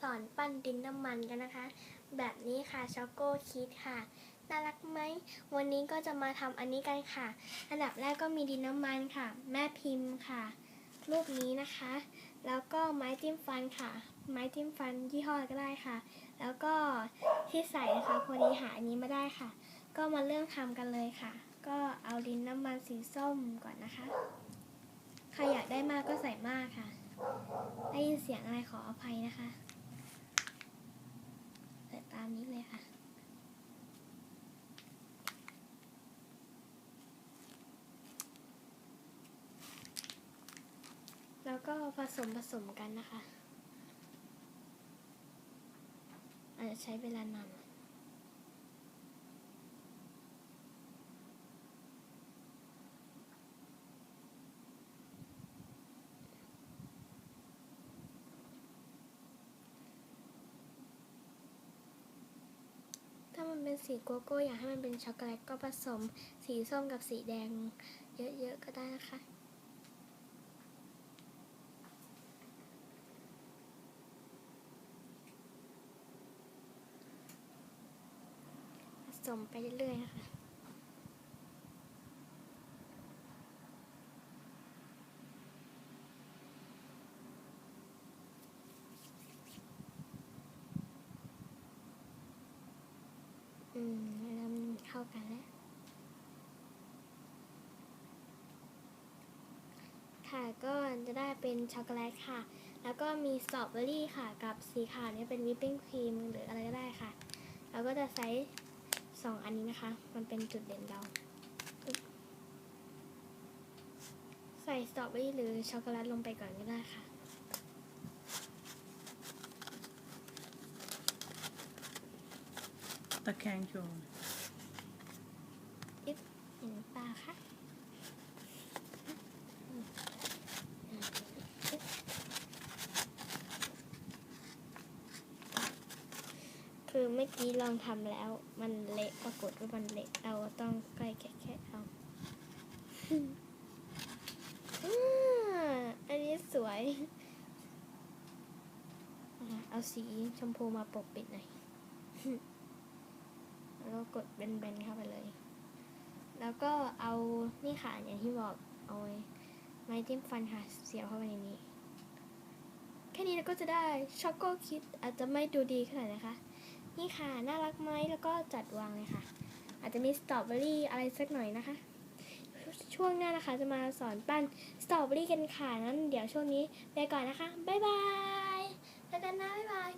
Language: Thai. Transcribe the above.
สอนปั้นดินน้ำมันกันนะคะ แบบนี้ค่ะช็อกโกคิดค่ะ น่ารักไหม วันนี้ก็จะมาทำอันนี้กันค่ะ อันดับแรกก็มีดินน้ำมันค่ะ แม่พิมพ์ค่ะ รูปนี้นะคะ แล้วก็ไม้จิ้มฟันค่ะ ไม้จิ้มฟันยี่ห้อก็ได้ค่ะ แล้วก็ที่ใส่นะคะพอดีหาอันนี้มาได้ค่ะ ก็มาเริ่มทำกันเลยค่ะ ก็เอาดินน้ำมันสีส้มก่อนนะคะใครอยากได้มากก็ใส่มากค่ะ ได้ยินเสียงอะไรขออภัยนะคะเปิดตามนี้เลยค่ะ แล้วก็ผสมผสมกันนะคะ อาจจะใช้เวลานาน ถ้ามันเป็น สีโกโก้อยากให้มันเป็นช็อกโกแลตก็ผสมสีส้มกับสีแดงเยอะๆก็ได้นะคะผสมไปเรื่อยๆนะคะ อืมเริ่มเข้ากันแล้ว ค่ะก็ จะได้เป็นช็อกโกแลตค่ะ แล้วก็มีสตรอเบอรี่ค่ะ กับสีขาวเนี่ยเป็นวิปปิ้งครีมหรืออะไรก็ได้ค่ะ เราก็จะใช้สองอันนี้นะคะ มันเป็นจุดเด่นเราปึ๊บใส่สตรอเบอรี่หรือช็อกโกแลตลงไปก่อนก็ได้ค่ะตะแคงโชว์เห็นปลาคะ คือเมื่อกี้ลองทำแล้ว มันเละปรากฏว่ามันเละเราต้องใกล้แค่แค่เอาอ่าอันนี้สวย เอาสีชมพูมาปกปิดหน่อยแล้วก็กดเบนๆเข้าไปเลย แล้วก็เอานี่ค่ะอย่างที่บอกเอาไว้ไม้จิ้มฟันค่ะเสียบเข้าไปในนี้ แค่นี้เราก็จะได้ช็อกโกคิดอาจจะไม่ดูดีขนาดนะคะ นี่ค่ะ น่ารักไหมแล้วก็จัดวางเลยค่ะ อาจจะมีสตรอเบอรี่อะไรสักหน่อยนะคะ ช่วงหน้านะคะจะมาสอนปั้นสตรอเบอรี่กันค่ะนั้นเดี๋ยวช่วงนี้ไปก่อนนะคะ บ๊ายบายแล้วกันนะบ๊ายบาย